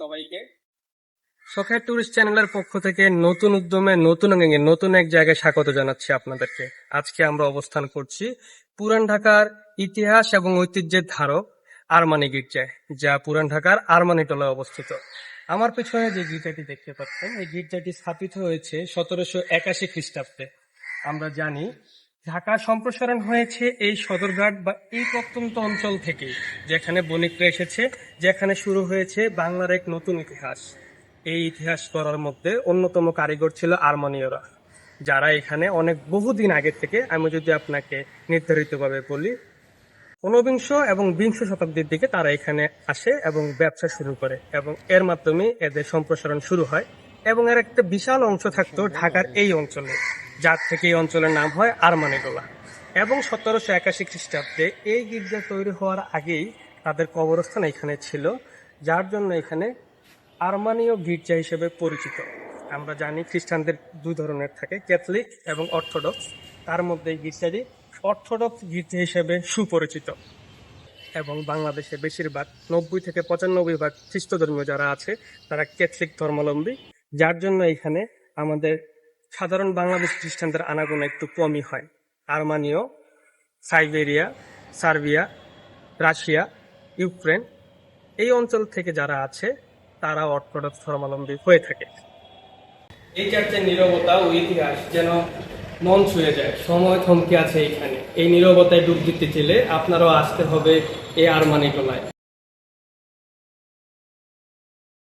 সবাইকে। শখের চ্যানেলের পক্ষ থেকে নতুন উদ্যমে, নতুন নতুন এক জায়গায় স্বাগত জানাচ্ছি আপনাদেরকে। আজকে আমরা অবস্থান করছি পুরান ঢাকার ইতিহাস এবং ঐতিহ্যের ধারক আরমানি গির্জায়, যা পুরান ঢাকার আরমানি টলায় অবস্থিত। আমার পেছনে যে গির্জাটি দেখতে পাচ্ছেন, এই গির্জাটি স্থাপিত হয়েছে সতেরোশো একাশি খ্রিস্টাব্দে। আমরা জানি ঢাকা সম্প্রসারণ হয়েছে এই সদরঘাট বা এই প্রত্যন্ত অঞ্চল থেকেই যেখানে বণিকরা এসেছে, যেখানে শুরু হয়েছে বাংলার এক নতুন ইতিহাস। এই ইতিহাস করার মধ্যে অন্যতম কারিগর ছিল আর্মানীয়রা, যারা এখানে অনেক বহুদিন আগে থেকে, আমি যদি আপনাকে নির্ধারিতভাবে বলি, ঊনবিংশ এবং বিংশ শতাব্দীর দিকে তারা এখানে আসে এবং ব্যবসা শুরু করে এবং এর মাধ্যমে এদের সম্প্রসারণ শুরু হয় এবং এর একটা বিশাল অংশ থাকতো ঢাকার এই অঞ্চলে। যার থেকে এই অঞ্চলের নাম হয় আরমানিটোলা এবং সতেরোশো একাশি খ্রিস্টাব্দে এই গির্জা তৈরি হওয়ার আগেই তাদের কবরস্থান এখানে ছিল, যার জন্য এখানে আরমানীয় গির্জা হিসেবে পরিচিত। আমরা জানি খ্রিস্টানদের দুই ধরনের থাকে, ক্যাথলিক এবং অর্থোডক্স। তার মধ্যে এই গির্জাটি অর্থোডক্স গির্জা হিসেবে সুপরিচিত। এবং বাংলাদেশে বেশিরভাগ নব্বই থেকে পঁচানব্বই ভাগ খ্রিস্ট ধর্মীয় যারা আছে, তারা ক্যাথলিক ধর্মাবলম্বী, যার জন্য এখানে আমাদের সাধারণ বাংলাদেশ খ্রিস্টানদের আনাগোনা একটু কমই হয়। আর্মানীয়, সাইবেরিয়া, সার্বিয়া, রাশিয়া, ইউক্রেন এই অঞ্চল থেকে যারা আছে, তারা অর্থোডক্স ধর্মাবলম্বী হয়ে থাকে। এই চার্চের নীরবতা ও ইতিহাস যেন মন ছুঁয়ে যায়। সময় থমকে আছে এখানে। এই নীরবতায় ডুব দিতে চাইলে আপনারও আসতে হবে এই আরমানি টোলায়